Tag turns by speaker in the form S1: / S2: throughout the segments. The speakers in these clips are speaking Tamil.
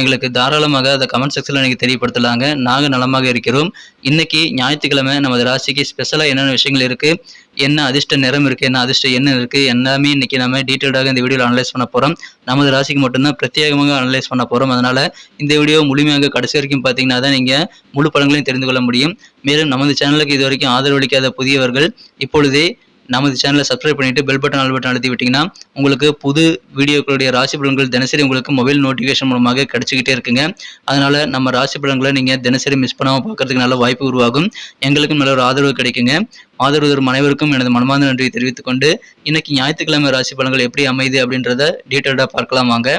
S1: எங்களுக்கு தாராளமாக அதை கமெண்ட் செக்ஷனில் நீங்கள் தெரியப்படுத்தலாங்க. நாங்கள் நலமாக இருக்கிறோம். இன்னைக்கு ஞாயிற்றுக்கிழமை நமது ராசிக்கு ஸ்பெஷலாக என்னென்ன விஷயங்கள் இருக்குது என்ன அதிர்ஷ்ட நிறம் இருக்குது என்ன அதிர்ஷ்ட எண்ணம் இருக்குது எல்லாமே இன்னைக்கு நம்ம டீட்டெயில்டாக இந்த வீடியோவில் அனலைஸ் பண்ண போகிறோம் நமது ராசிக்கு மட்டும்தான் பிரத்யேகமாக அனலைஸ் பண்ண போகிறோம் அதனால் இந்த வீடியோ முழுமையாக கடைசி வரைக்கும் பார்த்தீங்கன்னா தான் நீங்கள் முழு படங்களையும் தெரிந்து கொள்ள முடியும். மேலும் நமது சேனலுக்கு இது வரைக்கும் ஆதரவளிக்காத புதியவர்கள் இப்பொழுதே நமது சேனலை சப்ஸ்கிரைப் பண்ணிவிட்டு பெல் பட்டன் ஆல் பட்டன் அழுத்தி விட்டிங்கன்னா உங்களுக்கு புது வீடியோக்களுடைய ராசி பலன்கள் தினசரி உங்களுக்கு மொபைல் நோட்டிஃபிகேஷன் மூலமாக கிடைச்சிக்கிட்டே இருக்குங்க. அதனால் நம்ம ராசி பலன்களை நீங்கள் தினசரி மிஸ் பண்ணாமல் பார்க்கறதுக்கு நல்ல வாய்ப்பு உருவாகும். எங்களுக்கும் நல்ல ஒரு ஆதரவு கிடைக்குங்க. ஆதரவு அனைவருக்கும் எனது மனமார்ந்த நன்றியை தெரிவித்துக்கொண்டு இன்னைக்கு ஞாயிற்றுக்கிழமை ராசி பலன்கள் எப்படி அமையுது அப்படின்றத டீட்டெயில்டாக பார்க்கலாம் வாங்க.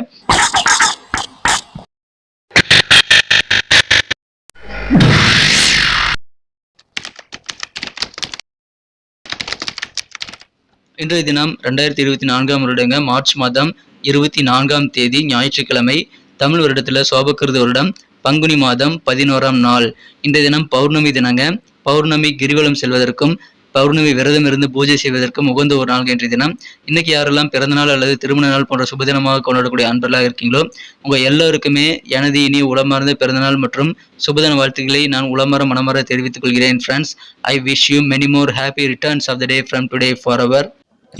S1: இன்றைய தினம் ரெண்டாயிரத்தி இருபத்தி நான்காம் வருடங்க மார்ச் மாதம் இருபத்தி நான்காம் தேதி ஞாயிற்றுக்கிழமை தமிழ் வருடத்தில் சோபக்கிருத வருடம் பங்குனி மாதம் பதினோராம் நாள். இன்றைய தினம் பௌர்ணமி தினங்க. பௌர்ணமி கிரிவலம் செல்வதற்கும் பௌர்ணமி விரதம் இருந்து பூஜை செய்வதற்கும் உகந்த ஒரு நாள் இன்றைய தினம். இன்னைக்கு யாரெல்லாம் பிறந்த நாள் அல்லது திருமண நாள் போன்ற சுபதினமாக கொண்டாடக்கூடிய அன்பர்களாக இருக்கீங்களோ உங்க எல்லோருக்குமே எனது இனி உளமார்ந்த பிறந்தநாள் மற்றும் சுபதின வாழ்த்துக்களை நான் உளமர மனமர தெரிவித்துக் கொள்கிறேன் friends I wish you many more happy returns of the day from today for our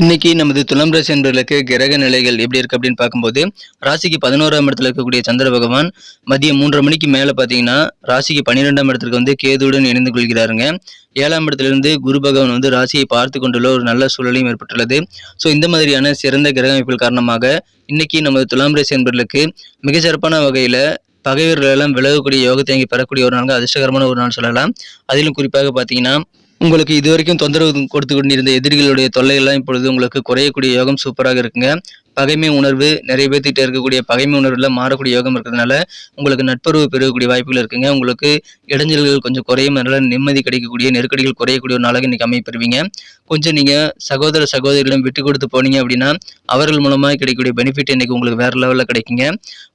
S1: இன்னைக்கு நமது துலாம் ராசி என்பவர்களுக்கு கிரக நிலைகள் எப்படி இருக்கு அப்படின்னு பார்க்கும்போது ராசிக்கு பதினோராம் இடத்துல இருக்கக்கூடிய சந்திர பகவான் மதியம் மூன்றரை மணிக்கு மேலே பார்த்தீங்கன்னா ராசிக்கு பன்னிரெண்டாம் இடத்துக்கு வந்து கேதுடன் இணைந்து கொள்கிறாருங்க. ஏழாம் இடத்திலிருந்து குரு பகவான் வந்து ராசியை பார்த்து கொண்டுள்ள ஒரு நல்ல சூழலையும் ஏற்பட்டுள்ளது. ஸோ இந்த மாதிரியான சிறந்த கிரக அமைப்புகள் காரணமாக இன்னைக்கு நமது துலாம் ராசி என்பவர்களுக்கு மிக சிறப்பான வகையில் பகைவர்கள் எல்லாம் விலகக்கூடிய யோகத்தை இங்கே பெறக்கூடிய ஒரு நாள் அதிர்ஷ்டகரமான ஒரு நாள் சொல்லலாம். அதிலும் குறிப்பாக பார்த்தீங்கன்னா உங்களுக்கு இதுவரைக்கும் தொந்தரவு கொடுத்து கொண்டிருந்த எதிரிகளுடைய தொல்லையெல்லாம் இப்பொழுது உங்களுக்கு குறையக்கூடிய யோகம் சூப்பராக இருக்குங்க. பகைமை உணர்வு நிறைய பேர்த்திட்ட இருக்கக்கூடிய பகைமை உணர்வில் மாறக்கூடிய யோகம் இருக்கிறதுனால உங்களுக்கு நட்புறவு பெறக்கூடிய வாய்ப்புகள் இருக்குங்க. உங்களுக்கு இடைஞ்சல்கள் கொஞ்சம் குறையும். அதனால நிம்மதி கிடைக்கக்கூடிய நெருக்கடிகள் குறையக்கூடிய ஒரு நாளாக இன்னைக்கு அமைப்பெறுவீங்க கொஞ்சம் நீங்கள் சகோதர சகோதரிகளிடம் விட்டு கொடுத்து போனீங்க அப்படின்னா அவர்கள் மூலமாக கிடைக்கக்கூடிய பெனிஃபிட் இன்றைக்கி உங்களுக்கு வேறு லெவலில் கிடைக்குங்க.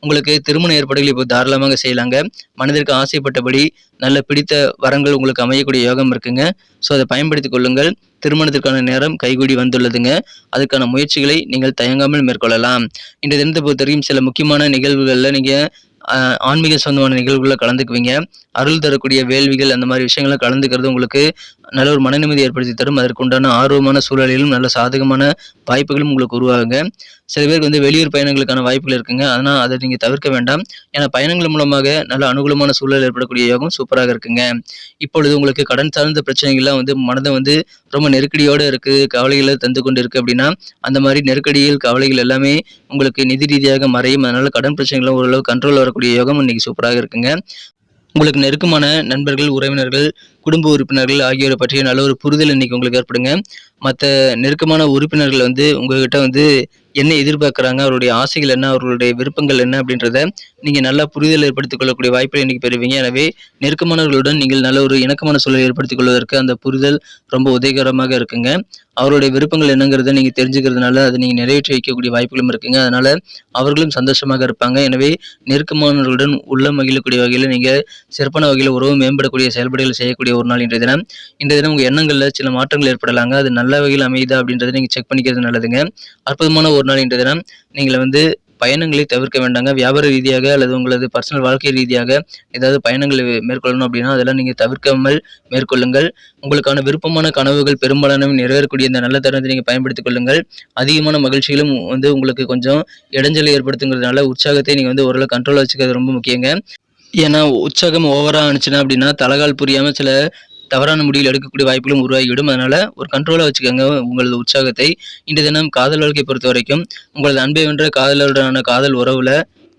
S1: உங்களுக்கு திருமண ஏற்பாடுகள் இப்போ தாராளமாக செய்யலாங்க. மனதிற்கு ஆசைப்பட்டபடி நல்ல பிடித்த வரங்கள் உங்களுக்கு அமையக்கூடிய யோகம் இருக்குங்க. ஸோ அதை பயன்படுத்திக் கொள்ளுங்கள். திருமணத்திற்கான நேரம் கைகூடி வந்துள்ளதுங்க. அதுக்கான முயற்சிகளை நீங்கள் தயங்காமல் மேற்கொள்ளலாம். இன்றைய தினத்தை பொறுத்தவரைக்கும் சில முக்கியமான நிகழ்வுகளில் நீங்கள் ஆன்மீக சொந்தமான நிகழ்வுகளில் கலந்துக்குவீங்க. அருள் தரக்கூடிய வேள்விகள் அந்த மாதிரி விஷயங்களை கலந்துக்கிறது உங்களுக்கு நல்ல ஒரு மன நிம்மதி ஏற்படுத்தி தரும். அதற்குண்டான ஆர்வமான சூழலிலும் நல்ல சாதகமான வாய்ப்புகளும் உங்களுக்கு உருவாகுங்க. சில பேருக்கு வந்து வெளியூர் பயணங்களுக்கான வாய்ப்புகள் இருக்குங்க. ஆனால் அதை நீங்கள் தவிர்க்க வேண்டாம். ஏன்னா பயணங்கள் மூலமாக நல்ல அனுகூலமான சூழல் ஏற்படக்கூடிய யோகம் சூப்பராக இருக்குங்க. இப்பொழுது உங்களுக்கு கடன் சார்ந்த பிரச்சனைகள்லாம் வந்து மனதை வந்து ரொம்ப நெருக்கடியோடு இருக்குது கவலைகளை தந்து கொண்டு இருக்குது அப்படின்னா அந்த மாதிரி நெருக்கடியில் கவலைகள் எல்லாமே உங்களுக்கு நிதி ரீதியாக மறையும். அதனால் கடன் பிரச்சனைகளும் ஓரளவு கண்ட்ரோல் வரக்கூடிய யோகம் இன்னைக்கு சூப்பராக இருக்குங்க. உங்களுக்கு நெருக்கமான நண்பர்கள் உறவினர்கள் குடும்ப உறுப்பினர்கள் ஆகியோரை பற்றிய நல்ல ஒரு புரிதல் இன்னைக்கு உங்களுக்கு ஏற்படுங்க. மற்ற நெருக்கமான உறுப்பினர்கள் வந்து உங்ககிட்ட வந்து என்ன எதிர்பார்க்குறாங்க அவருடைய ஆசைகள் என்ன அவர்களுடைய விருப்பங்கள் என்ன அப்படின்றத நீங்கள் நல்லா புரிதல் ஏற்படுத்திக் கொள்ளக்கூடிய வாய்ப்பை இன்னைக்கு பெறுவீங்க. எனவே நெருக்கமானவர்களுடன் நீங்கள் நல்ல ஒரு இணக்கமான சூழலை ஏற்படுத்திக் கொள்வதற்கு அந்த புரிதல் ரொம்ப உதவிகரமாக இருக்குங்க. அவருடைய விருப்பங்கள் என்னங்கிறத நீங்கள் தெரிஞ்சுக்கிறதுனால அதை நீங்கள் நிறைவேற்றி வைக்கக்கூடிய வாய்ப்புகளும் இருக்குங்க. அதனால் அவர்களும் சந்தோஷமாக இருப்பாங்க. எனவே நெருக்கமானவர்களுடன் உள்ள மகிழக்கூடிய வகையில் நீங்கள் சிறப்பான வகையில் உறவு மேம்படக்கூடிய செயல்பாடுகள் செய்யக்கூடிய ஒரு நாள் இன்றைய தினம். இன்றைய தினம் உங்கள் எண்ணங்களில் சில மாற்றங்கள் ஏற்படலாங்க. அது நல்ல வகையில் அமையுதா அப்படின்றத நீங்கள் செக் பண்ணிக்கிறது நல்லதுங்க. அற்புதமான ஒரு நாள் இன்றைய தினம். நீங்கள் வந்து பயணங்களை தவிர்க்க வேண்டாங்க. வியாபார ரீதியாக அல்லது உங்களது பர்சனல் வாழ்க்கை ரீதியாக ஏதாவது பயணங்களை மேற்கொள்ளணும் அப்படின்னா அதெல்லாம் நீங்கள் தவிர்க்காமல் மேற்கொள்ளுங்கள். உங்களுக்கான விருப்பமான கனவுகள் பெரும்பாலான நிறைவேறக்கூடிய இந்த நல்ல தருணத்தை நீங்கள் பயன்படுத்திக் கொள்ளுங்கள். அதிகமான மகிழ்ச்சிகளும் வந்து உங்களுக்கு கொஞ்சம் இடைஞ்சலை ஏற்படுத்துங்கிறதுனால உற்சாகத்தை நீங்கள் வந்து ஓரளவு கண்ட்ரோலாக வச்சுக்கிறது ரொம்ப முக்கியங்க. ஏன்னா உற்சாகம் ஓவராக ஆனிச்சுன்னா அப்படின்னா தலகால் புரியாமல் சில தவறான முடிவில் எடுக்கக்கூடிய வாய்ப்புகளும் உருவாகிவிடும். அதனால ஒரு கண்ட்ரோலாக வச்சுக்கோங்க உங்களது உற்சாகத்தை. இன்று தினம் காதல் வாழ்க்கை பொறுத்த வரைக்கும் உங்களது அன்பை வென்ற காதலருடனான காதல் உறவுல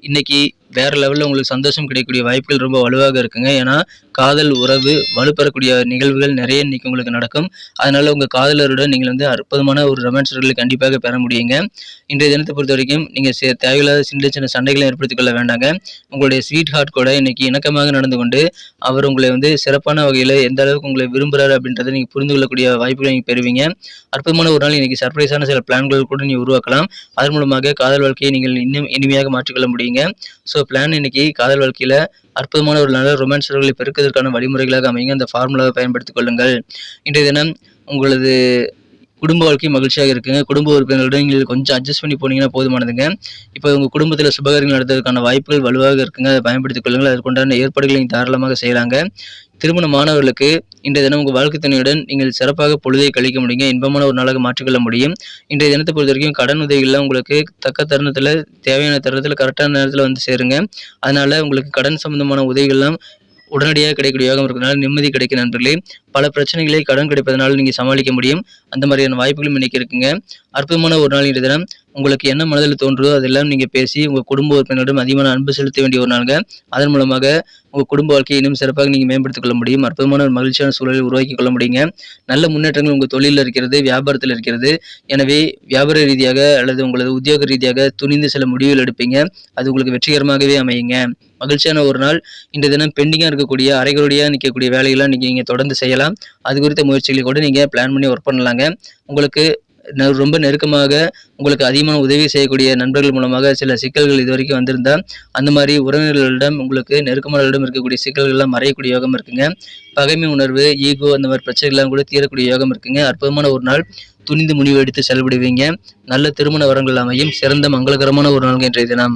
S1: இன்னைக்கு வேற லெவலில் உங்களுக்கு சந்தோஷம் கிடைக்கக்கூடிய வாய்ப்புகள் ரொம்ப வலுவாக இருக்குங்க. ஏன்னா காதல் உறவு வலுப்பெறக்கூடிய நிகழ்வுகள் நிறைய இன்னைக்கு உங்களுக்கு நடக்கும். அதனால உங்கள் காதலருடன் நீங்கள் வந்து அற்புதமான ஒரு ரொமான்ஸ்களை கண்டிப்பாக பெற முடியுங்க. இன்றைய தினத்தை பொறுத்த வரைக்கும் நீங்கள் சே- தேவையில்லாத சின்ன சின்ன சண்டைகளை ஏற்படுத்திக் கொள்ள வேண்டாங்க. உங்களுடைய ஸ்வீட் ஹார்ட் கூட இன்னைக்கு இணக்கமாக நடந்து கொண்டு அவர் உங்களை வந்து சிறப்பான வகையில் எந்த அளவுக்கு உங்களை விரும்புகிறாரு அப்படின்றத நீங்கள் புரிந்து கொள்ளக்கூடிய வாய்ப்புகளை நீங்கள் பெறுவீங்க. அற்புதமான ஒரு நாள் இன்னைக்கு சர்ப்ரைஸான சில பிளான்கள் கூட நீங்கள் உருவாக்கலாம். அதன் மூலமாக காதல் வாழ்க்கையை நீங்கள் இன்னும் இனிமையாக மாற்றிக்கொள்ள முடியுங்க. ஸோ பிளான் இன்னைக்கு காதல் வாழ்க்கையில் அற்புதமான ஒரு நல்ல ரொமான்ஸ் பெருக்குவதற்கான வழிமுறைகளாக அமைங்க அந்த ஃபார்முலாவை பயன்படுத்திக் கொள்ளுங்கள். இன்றைய தினம் உங்களது குடும்ப வாழ்க்கை மகிழ்ச்சியாக இருக்குங்க. குடும்ப உறுப்பினர்களுடன் நீங்கள் கொஞ்சம் அட்ஜஸ்ட் பண்ணி போனீங்கன்னா போதுமானதுங்க. இப்போ உங்கள் குடும்பத்தில் சுபகாரியங்கள் நடத்துவதற்கான வாய்ப்புகள் வலுவாக இருக்குங்க. அதை பயன்படுத்திக் கொள்ளுங்கள். அதற்குண்டான ஏற்பாடுகளை நீங்கள் தாராளமாக செய்யலாங்க. திருமண மாணவர்களுக்கு இன்றைய தினம் உங்கள் வாழ்க்கை துணையுடன் நீங்கள் சிறப்பாக பொழுதை கழிக்க முடியுங்க. இன்பமான ஒரு நாளாக மாற்றிக்கொள்ள முடியும். இன்றைய தினத்தை பொறுத்த வரைக்கும் கடன் உதவிகள்லாம் உங்களுக்கு தக்க தருணத்தில் தேவையான தருணத்தில் கரெக்டான நேரத்தில் வந்து சேருங்க. அதனால் உங்களுக்கு கடன் சம்பந்தமான உதவிகள்லாம் உடனடியாக கிடைக்கக்கூடிய யோகம் இருக்கிறதுனால நிம்மதி கிடைக்கும் நண்பர்களே. பல பிரச்சனைகளை கடன் கிடைப்பதனால நீங்கள் சமாளிக்க முடியும். அந்த மாதிரியான வாய்ப்புகளும் இன்னைக்கு இருக்குங்க. அற்புதமான ஒரு நாள் இன்றைய தினம். உங்களுக்கு என்ன மனதில் தோன்றுதோ அதெல்லாம் நீங்கள் பேசி உங்கள் குடும்ப உறுப்பினரிடம் அதிகமான அன்பு செலுத்த வேண்டிய ஒரு நாளுங்க. அதன் மூலமாக உங்கள் குடும்ப வாழ்க்கையை இன்னும் சிறப்பாக நீங்கள் மேம்படுத்திக் கொள்ள முடியும். அற்புதமான ஒரு மகிழ்ச்சியான சூழலை உருவாக்கி கொள்ள முடியுங்க. நல்ல முன்னேற்றங்கள் உங்கள் தொழிலில் இருக்கிறது வியாபாரத்தில் இருக்கிறது. எனவே வியாபார ரீதியாக அல்லது உங்களது உத்தியோக ரீதியாக துணிந்து சில முடிவுகள் எடுப்பீங்க. அது உங்களுக்கு வெற்றிகரமாகவே அமையுங்க. மகிழ்ச்சியான ஒரு நாள். இந்த தினம் பெண்டிங்காக இருக்கக்கூடிய அரைகளுடைய நிற்கக்கூடிய வேலையெல்லாம் நீங்கள் நீங்கள் தொடர்ந்து செய்யலாம். அது குறித்த முயற்சிகளை கூட நீங்கள் பிளான் பண்ணி ஒர்க் பண்ணலாங்க. உங்களுக்கு ரொம்ப நெருக்கமாக உங்களுக்கு அதிகமான உதவி செய்யக்கூடிய நண்பர்கள் மூலமாக சில சிக்கல்கள் இது வரைக்கும் வந்திருந்தால் அந்த மாதிரி உறவினர்களிடம் உங்களுக்கு நெருக்கமானவர்களிடம் இருக்கக்கூடிய சிக்கல்கள்லாம் மறையக்கூடிய யோகம் இருக்குங்க. பகைமை உணர்வு ஈகோ அந்த மாதிரி பிரச்சனைகள்லாம் கூட தீரக்கூடிய யோகம் இருக்குங்க. அற்புதமான ஒரு நாள். துணிந்து முடிவு எடுத்து செயல்படுவீங்க நல்ல திருமண வரங்கள் அமையும். சிறந்த மங்களகரமான ஒரு நாள் இன்றைய தினம்.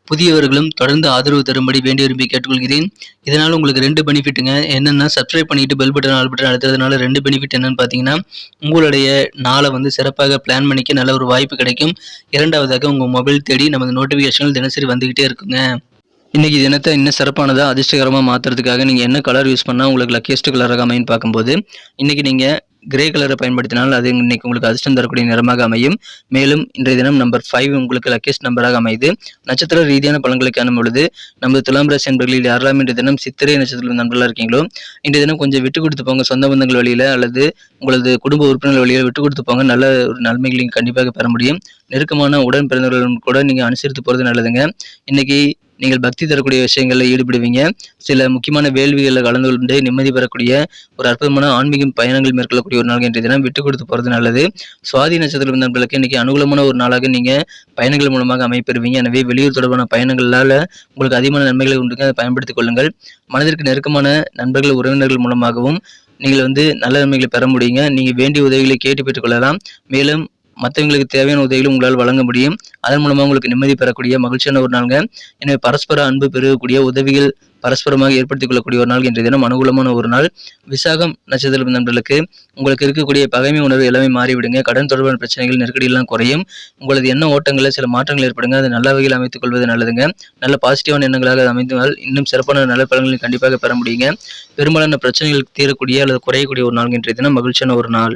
S1: புதியவர்களும் தொடர்ந்து ஆதரவு தரும்படி வேண்டி விரும்பி கேட்டுக்கொள்கிறேன். இதனால் உங்களுக்கு ரெண்டு பெனிஃபிட்டுங்க. என்னென்னா சப்ஸ்கிரைப் பண்ணிட்டு பெல் பட்டன் ஆல் பட்டன் அழுத்துறதுனால ரெண்டு பெனிஃபிட் என்னன்னு பார்த்தீங்கன்னா உங்களுடைய நாளை வந்து சிறப்பாக பிளான் பண்ணிக்க நல்ல ஒரு வாய்ப்பு கிடைக்கும். இரண்டாவதாக உங்கள் மொபைல் தேடி நமது நோட்டிஃபிகேஷன்கள் தினசரி வந்துக்கிட்டே இருக்குங்க. இன்றைக்கி தினத்தை இன்னும் சிறப்பானதாக அதிர்ஷ்டகரமாக மாற்றுறதுக்காக நீங்கள் என்ன கலர் யூஸ் பண்ணால் உங்களுக்கு லக்கியஸ்ட் கலராக அமையும் பார்க்கும்போது இன்றைக்கி நீங்கள் கிரே கலரை பயன்படுத்தினால் அது இன்னைக்கு உங்களுக்கு அதிர்ஷ்டம் தரக்கூடிய நிறமாக அமையும். மேலும் இன்றைய தினம் நம்பர் ஃபைவ் உங்களுக்கு லக்கியஸ்ட் நம்பராக அமையுது நட்சத்திர ரீதியான பலன்களை காணும் பொழுது நமது துலாம் ராசி என்பர்களில் யாரெல்லாம் இன்றைய தினம் சித்திரை நட்சத்திர நண்பர்களாக இருக்கீங்களோ இன்றைய தினம் கொஞ்சம் விட்டு கொடுத்து போங்க. சொந்த பந்தங்கள் வழியில் அல்லது உங்களது குடும்ப உறுப்பினர்கள் வழியில் விட்டு கொடுத்து போங்க. நல்ல ஒரு நன்மைகளையும் கண்டிப்பாக பெற முடியும். நெருக்கமான உடன் பிறந்தவர்களும் கூட நீங்கள் அனுசரித்து போகிறது நல்லதுங்க. இன்னைக்கு நீங்கள் பக்தி தரக்கூடிய விஷயங்களில் ஈடுபடுவீங்க. சில முக்கியமான வேள்விகளில் கலந்து கொண்டு நிம்மதி பெறக்கூடிய ஒரு அற்புதமான ஆன்மீக பயணங்கள் மேற்கொள்ளக்கூடிய ஒரு நாள் இன்றைய தினம் விட்டு கொடுத்து போகிறது நல்லது. சுவாதி நட்சத்திரம் நண்பர்களுக்கு இன்னைக்கு அனுகூலமான ஒரு நாளாக நீங்கள் பயணங்கள் மூலமாக அமைப்பெறுவீங்க. எனவே வெளியூர் தொடர்பான பயணங்களால் உங்களுக்கு அதிகமான நன்மைகளை உண்டுங்க அதை பயன்படுத்திக் கொள்ளுங்கள். மனதிற்கு நெருக்கமான நண்பர்கள் உறவினர்கள் மூலமாகவும் நீங்கள் வந்து நல்ல நன்மைகளை பெற முடியுங்க. நீங்கள் வேண்டிய உதவிகளை கேட்டு பெற்றுக்கொள்ளலாம் மேலும் மற்றவங்களுக்கு தேவையான உதவிகளை உங்களால் வழங்க முடியும். அதன் மூலமாக உங்களுக்கு நிம்மதி பெறக்கூடிய மகிழ்ச்சியான ஒரு நாளுங்க. எனவே பரஸ்பர அன்பு பெருகக்கூடிய உதவிகள் பரஸ்பரமாக ஏற்படுத்திக் கொள்ளக்கூடிய ஒரு நாள் இன்றைய தினம் அனுகூலமான ஒரு நாள். விசாகம் நட்சத்திர நண்பர்களுக்கு உங்களுக்கு இருக்கக்கூடிய பகைமை உணர்வு எல்லாமே மாறிவிடுங்க. கடன் தொடர்பான பிரச்சனைகள் நெருக்கடியெல்லாம் குறையும். உங்களது எண்ண ஓட்டங்களில் சில மாற்றங்கள் ஏற்படுங்க. அது நல்ல வகையில் அமைத்துக் கொள்வது நல்லதுங்க. நல்ல பாசிட்டிவான எண்ணங்களாக அது அமைந்தால் இன்னும் சிறப்பான நல்ல பலன்களை கண்டிப்பாக பெற முடியுங்க. பெரும்பாலான பிரச்சனைகள் தீரக்கூடிய அல்லது குறையக்கூடிய ஒரு நாள் இன்றைய தினம் மகிழ்ச்சியான ஒரு நாள்.